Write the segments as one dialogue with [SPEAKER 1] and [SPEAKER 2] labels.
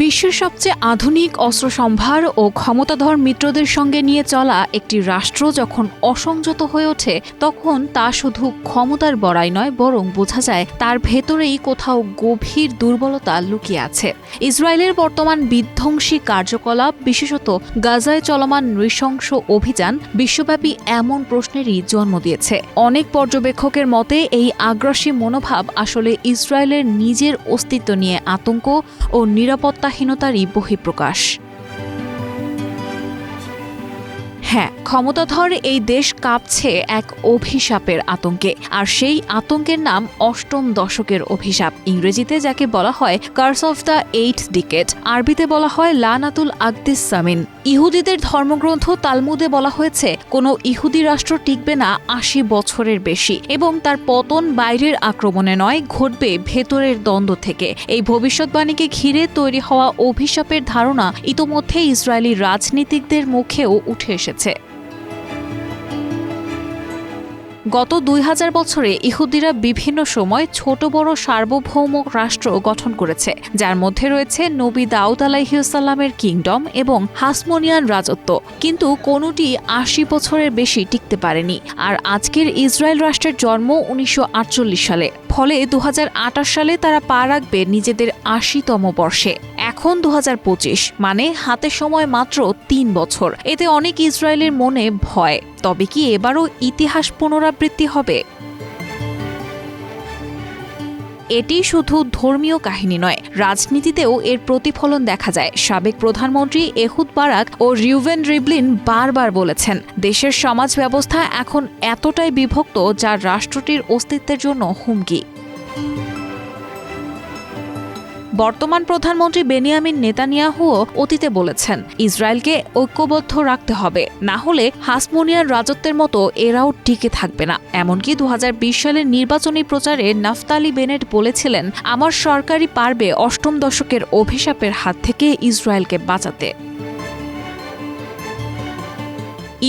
[SPEAKER 1] বিশ্বের সবচেয়ে আধুনিক অস্ত্রসম্ভার ও ক্ষমতাধর মিত্রদের সঙ্গে নিয়ে চলা একটি রাষ্ট্র যখন অসংযত হয়ে ওঠে তখন তা শুধু ক্ষমতার বড়াই নয় বরং বোঝা যায় তার ভেতরেই কোথাও গভীর দুর্বলতা লুকিয়ে আছে ইসরায়েলের বর্তমান বিধ্বংসী কার্যকলাপ বিশেষত গাজায় চলমান নৃশংস অভিযান বিশ্বব্যাপী এমন প্রশ্নেরই জন্ম দিয়েছে অনেক পর্যবেক্ষকের মতে এই আগ্রাসী মনোভাব আসলে ইসরায়েলের নিজের অস্তিত্ব নিয়ে আতঙ্ক ও নিরাপত্তা চিন্তাহীনতারই বহিঃপ্রকাশ হ্যাঁ ক্ষমতাধর এই দেশ কাঁপছে এক অভিশাপের আতঙ্কে আর সেই আতঙ্কের নাম অষ্টম দশকের অভিশাপ ইংরেজিতে যাকে বলা হয় curse of the eight decade আরবিতে বলা হয় লানাতুল আকদিস সামিন ইহুদিদের ধর্মগ্রন্থ তালমুদে বলা হয়েছে কোনো ইহুদি রাষ্ট্র টিকবে না আশি বছরের বেশি এবং তার পতন বাইরের আক্রমণে নয় ঘটবে ভেতরের দ্বন্দ্ব থেকে এই ভবিষ্যৎবাণীকে ঘিরে তৈরি হওয়া অভিশাপের ধারণা ইতোমধ্যে ইসরায়েলি রাজনীতিকদের মুখেও উঠে এসেছে হয়েছে গত দুই হাজার বছরে ইহুদিরা বিভিন্ন সময় ছোট বড় সার্বভৌম রাষ্ট্র গঠন করেছে যার মধ্যে রয়েছে নবী দাউদ আলাহিউসাল্লামের কিংডম এবং হাসমোনিয়ান রাজত্ব কিন্তু কোনোটি আশি বছরের বেশি টিকতে পারেনি আর আজকের ইসরায়েল রাষ্ট্রের জন্ম উনিশশো সালে ফলে দু সালে তারা পা রাখবে নিজেদের আশিতম বর্ষে এখন দু মানে হাতে সময় মাত্র তিন বছর এতে অনেক ইসরায়েলের মনে ভয় তবে কি এবারও ইতিহাস পুনরাবৃত্তি হবে এটি শুধু ধর্মীয় কাহিনী নয় রাজনীতিতেও এর প্রতিফলন দেখা যায় সাবেক প্রধানমন্ত্রী এহুদ বারাক ও রিউভেন রিবলিন বারবার বলেছেন দেশের সমাজ ব্যবস্থা এখন এতটাই বিভক্ত যা রাষ্ট্রটির অস্তিত্বের জন্য হুমকি বর্তমান প্রধানমন্ত্রী বেনিয়ামিন নেতানিয়াহুও অতীতে বলেছেন ইসরায়েলকে ঐক্যবদ্ধ রাখতে হবে না হলে হাসমোনিয়ার রাজত্বের মতো এরাও টিকে থাকবে না এমনকি দু সালের নির্বাচনী প্রচারে নাফতালি বেনেট বলেছিলেন আমার সরকারই পারবে অষ্টম দশকের অভিশাপের হাত থেকে ইসরায়েলকে বাঁচাতে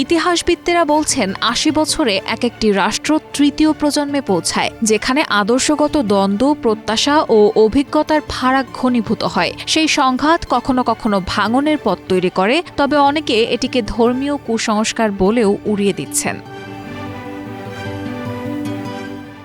[SPEAKER 1] ইতিহাসবিদদেরা বলছেন আশি বছরে এক একটি রাষ্ট্র তৃতীয় প্রজন্মে পৌঁছায় যেখানে আদর্শগত দ্বন্দ্ব প্রত্যাশা ও অভিজ্ঞতার ফারাক ঘনীভূত হয় সেই সংঘাত কখনো কখনো ভাঙনের পথ তৈরি করে তবে অনেকে এটিকে ধর্মীয় কুসংস্কার বলেও উড়িয়ে দিচ্ছেন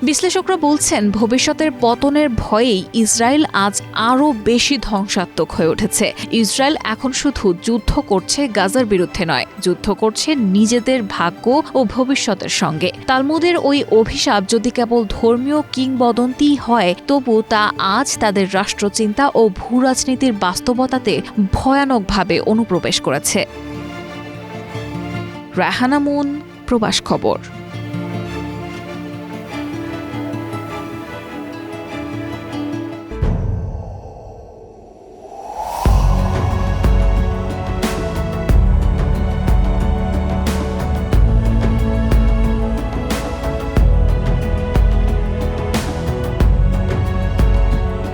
[SPEAKER 1] বিশ্লেষকরা বলছেন ভবিষ্যতের পতনের ভয়েই ইসরায়েল আজ আরও বেশি ধ্বংসাত্মক হয়ে উঠেছে ইসরায়েল এখন শুধু যুদ্ধ করছে গাজার বিরুদ্ধে নয় যুদ্ধ করছে নিজেদের ভাগ্য ও ভবিষ্যতের সঙ্গে তালমুদের ওই অভিশাপ যদি কেবল ধর্মীয় কিংবদন্তি হয় তবু তা আজ তাদের রাষ্ট্রচিন্তা ও ভূ রাজনীতির বাস্তবতাতে ভয়ানকভাবে অনুপ্রবেশ করেছে রাহানামুন প্রবাস খবর